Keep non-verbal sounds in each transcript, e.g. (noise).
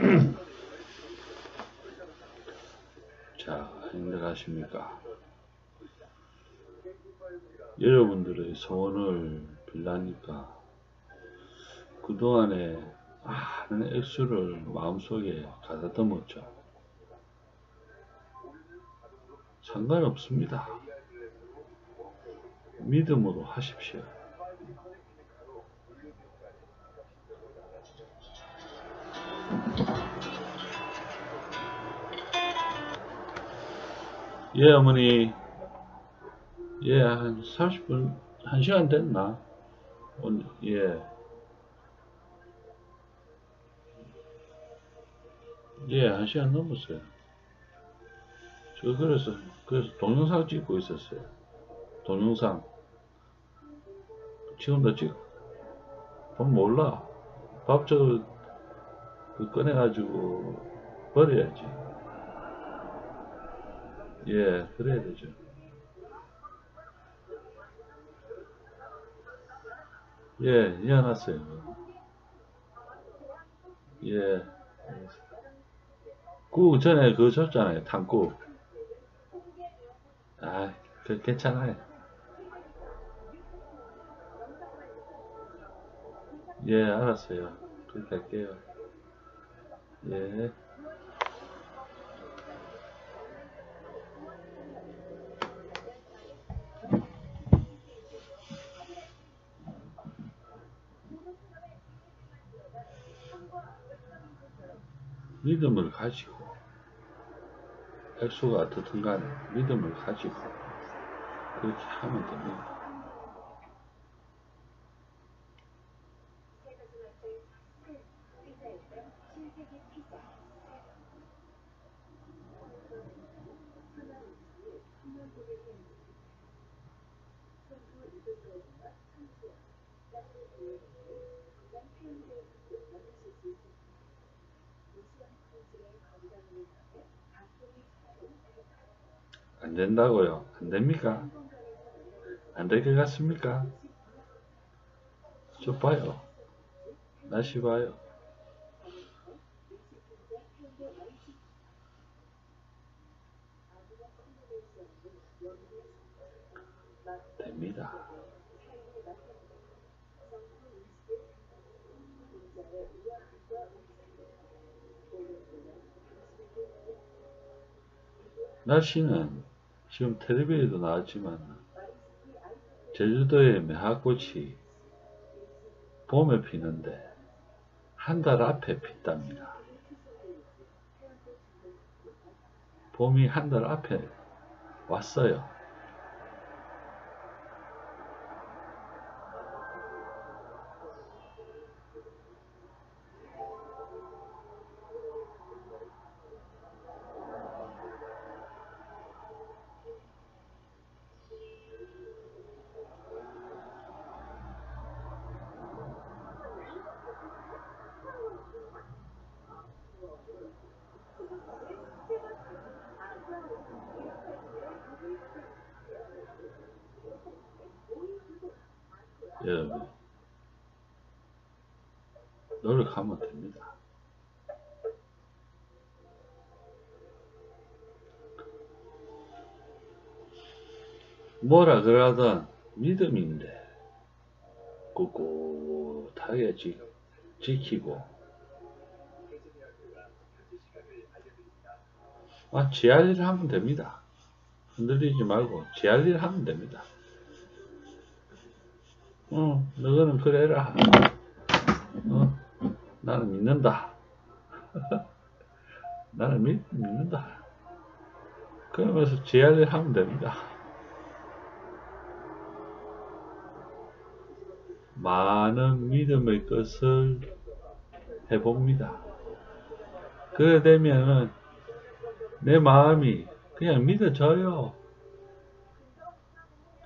(clears throat) 자, 힘들하십니까? 여러분들의 소원을 빌라니까 그동안에 많은 액수를 마음속에 가다 듬었죠. 상관없습니다. 믿음으로 하십시오. 예, 어머니. 예, 한 30분, 1시간 됐나? 오늘, 예. 예, 1시간 넘었어요. 저 그래서, 그래서 동영상 찍고 있었어요. 동영상. 지금도 찍, 돈 몰라. 밥 저, 그 꺼내가지고 버려야지. 예, 그래야 되죠. 예, 이해놨어요. 예. 국 전에 그거 줬잖아요. 탕국. 아, 그 괜찮아요. 예, 알았어요. 그렇게 할게요. 예. 믿음을 가지고 액수가 어떻든 간에 믿음을 가지고 그렇게 하면 됩니다. 안 된다고요? 안 됩니까? 안 될 것 같습니까? 저 봐요. 다시 봐요. 됩니다. 날씨는 지금 텔레비에도 나왔지만 제주도의 매화꽃이 봄에 피는데 한 달 앞에 핀답니다. 봄이 한 달 앞에 왔어요. 여러분 노력하면 됩니다. 뭐라 그러든 믿음인데 꿋꿋하게 지, 지키고 아, 지할 일 하면 됩니다. 흔들리지 말고 지할 일 하면 됩니다. 어, 너는 그래 라. 어, 나는 믿는다. (laughs) 나는 믿, 믿는다. 그러면서 일 하면 됩니다. 많은 믿음의 것을 해봅니다. 그래 되면은 내 마음이 그냥 믿어져요.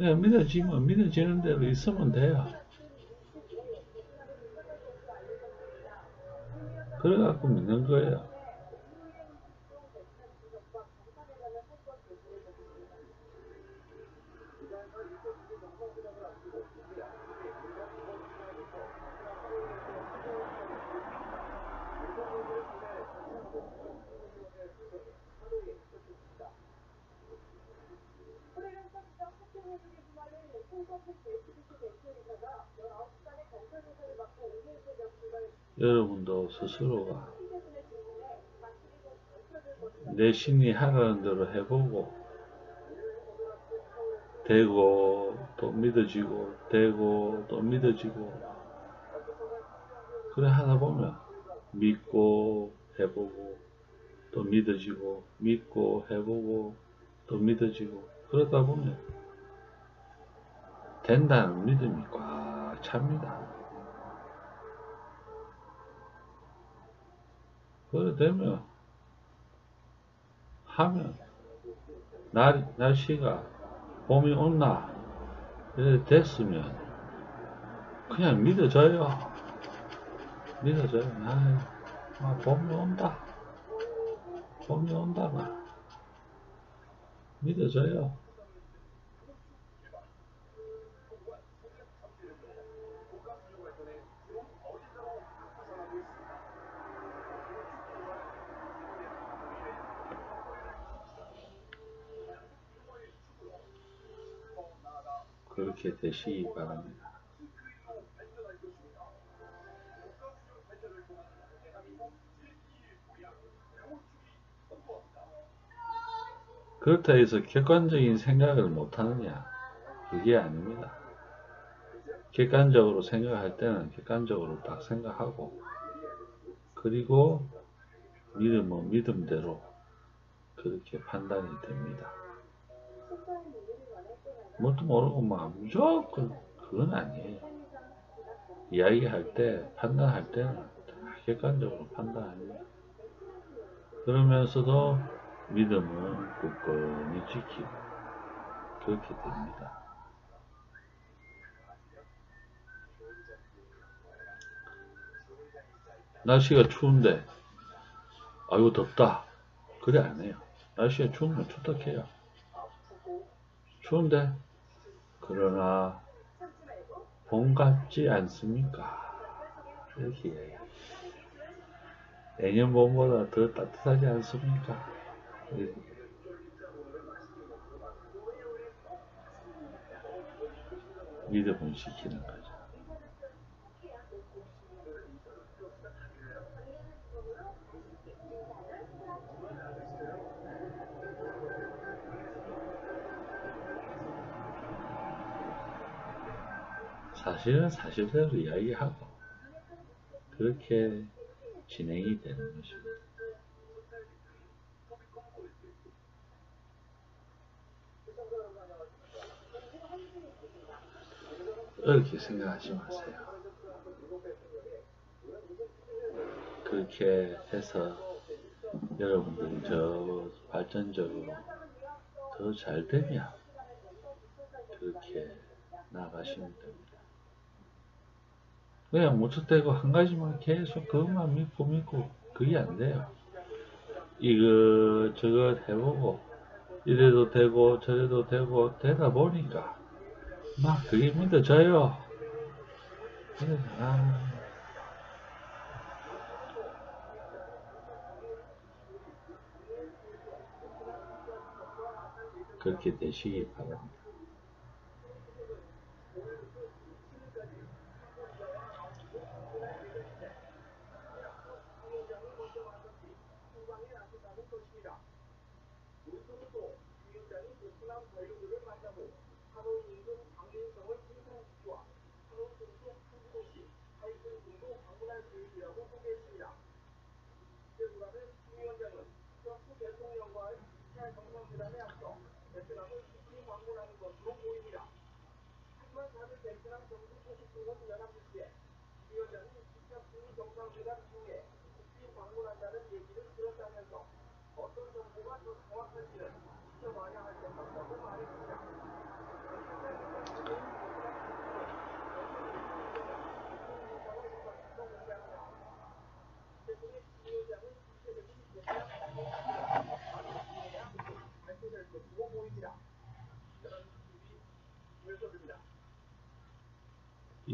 그냥 믿어지면 믿어지는 대로 있으면 돼요. 그래갖고 믿는 거예요. 여러분도 스스로가 내 심리 하라는 대로 해보고 되고 또 믿어지고 되고 또 믿어지고 그래 하다 보면 믿고 해보고 또 믿어지고 믿고 해보고 또 믿어지고 그러다 보면 된다는 믿음이 꽉 찹니다. 그래 되면 하면 날, 날씨가 봄이 온나 이래 됐으면 그냥 믿어져요. 믿어져요. 아, 아 봄이 온다. 봄이 온다 나 믿어져요. 그렇게 되시기 바랍니다. 그렇다 해서 객관적인 생각을 못하느냐? 그게 아닙니다. 객관적으로 생각할 때는 객관적으로 딱 생각하고 그리고 믿음은 믿음대로 그렇게 판단이 됩니다. 뭣도 모르고 막 무조건 그건 아니에요. 이야기할 때 판단할 때는 다 객관적으로 판단합니다. 그러면서도 믿음을 굳건히 지키고 그렇게 됩니다. 날씨가 추운데 아이고 덥다 그래 안 해요. 날씨가 추우면 춥다 해요. 추운데 그러나 봄 같지 않습니까? 이렇게. 내년 봄보다 더 따뜻하지 않습니까? 믿음을 지키는 거죠. 사실은 사실대로 이야기하고 그렇게 진행이 되는 것입니다. 그렇게 생각하지 마세요. 그렇게 해서 여러분들이 저 발전적으로 더 잘 되면 그렇게 나가시면 됩니다. 그냥 무턱대고 한 가지만 계속 그것만 믿고 믿고 그게 안 돼요. 이거 저거 해보고 이래도 되고 저래도 되고 되다 보니까 막 그게 믿어져요. 그래서 아 그렇게 되시기 바랍니다. 충남 전력을 만나고 하노이 인근 강일성을 인천시와 하노이 중소 한국시 하이픈 등도 방문할 계획이라고 소개했습니다. 이재구라는 위원장은 트럼프 대통령과의 2차 정상회담에 앞서 베트남을 깊이 방문하는 것으로 보입니다. 하지만 다른 베트남 정부 소식국은 연합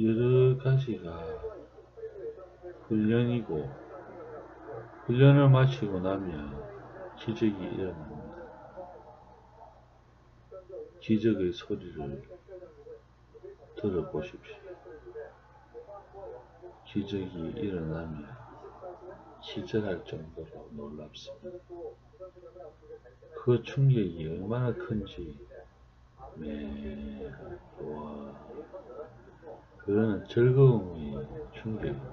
여러 가지가 훈련이고 훈련을 마치고 나면 기적이 일어납니다. 기적의 소리를 들어보십시오. 기적이 일어나면 기절할 정도로 놀랍습니다. 그 충격이 얼마나 큰지, 네, 와, 그거는 즐거움의 충격입니다.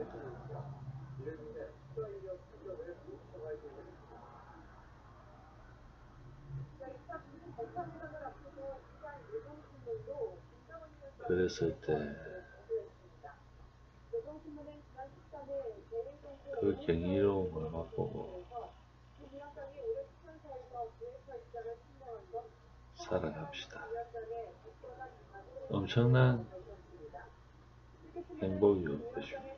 그랬을 때, 그 경이로움을 맛보고 살아갑시다. 엄청난 행복이 올 것입니다.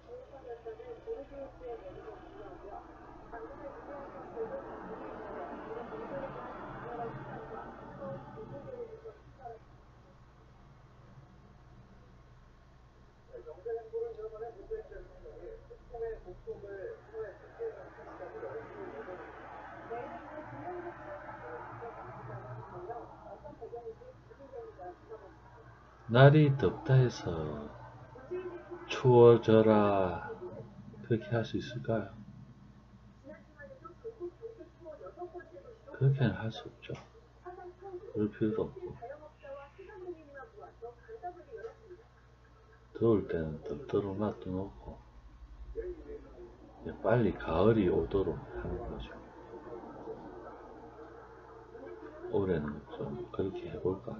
날이 덥다 해서 추워져라 그렇게 할 수 있을까요? 그렇게는 할 수 없죠. 그럴 필요도 없고 더울 때는 덥도록 놔둬 놓고 이제 빨리 가을이 오도록 하는 거죠. 올해는 좀 그렇게 해볼까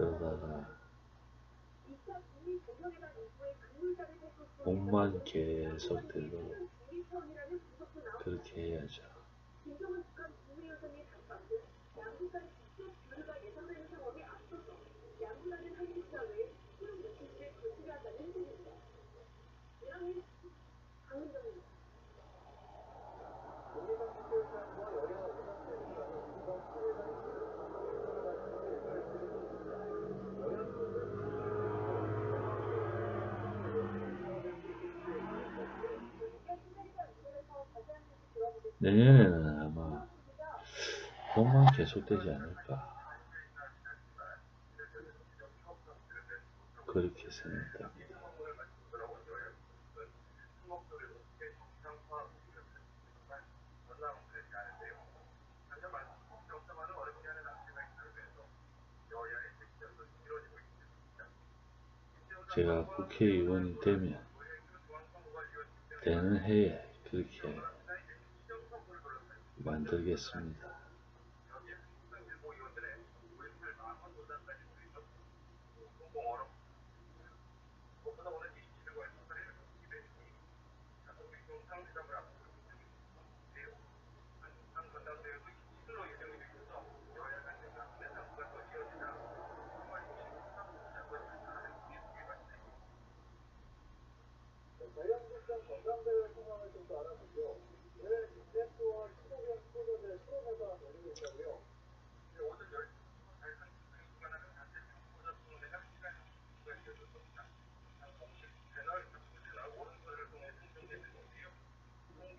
그러다가 목만 계속 들고 그렇게 해야죠. 내년에는 아마 봄만 계속되지 않을까 그렇게 생각합니다. 제가 국회의원이 되면 되는 해에 그렇게 만들겠습니다.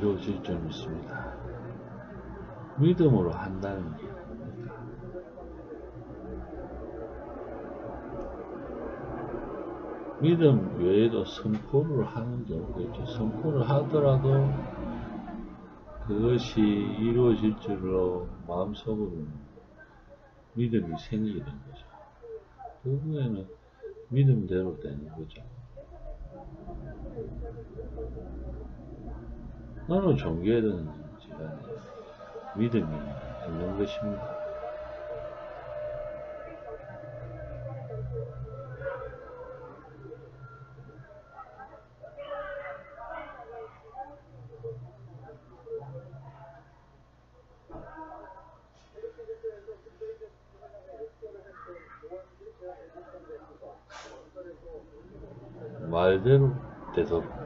루어질 줄 믿습니다. 믿음으로 한다는 게 뭡니까? 믿음 외에도 선포를 하는 경우가 있죠. 선포를 하더라도 그것이 이루어질 줄로 마음속으로 믿음이 생기는 거죠. 결국에는 믿음대로 되는 거죠. 어느 종교든지 간에 믿음이 있는 것입니다. 말대로 되도록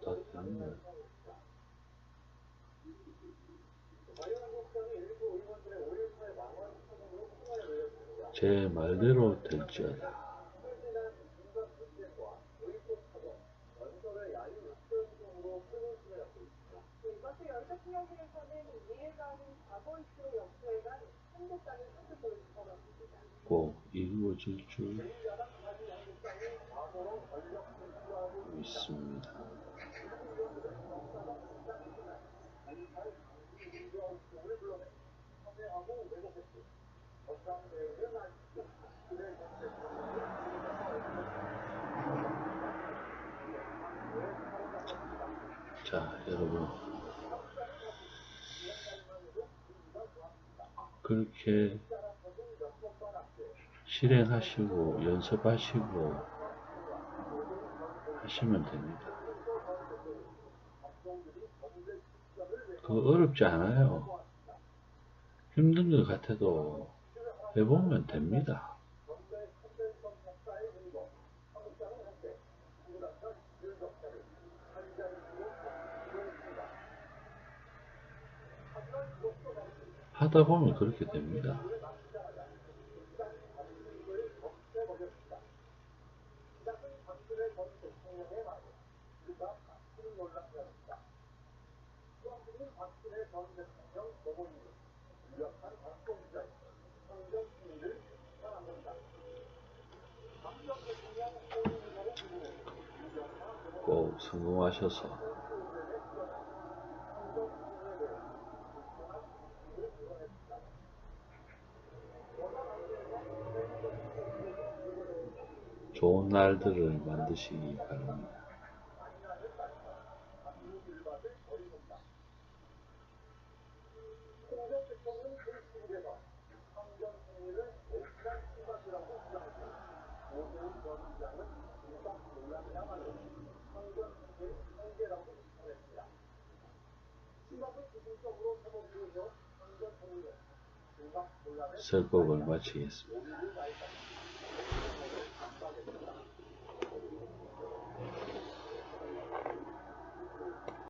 다 되는 거예요. 제 말대로 될지어다. 이것을 연속기념회에서는 이해가는 과거이슈로 연구해간 한국과는 한국을 걸어줍니다. 꼭 이루어질 줄 믿습니다. 자, 여러분. 그렇게 실행하시고 연습하시고 하시면 됩니다. 그거 어렵지 않아요. 힘든 것 같아도 해보면 됩니다. 하다 보면 그렇게 됩니다. 꼭 성공하셔서 좋은 날들을 만드시기 바랍니다. 설법을 마치겠습니다.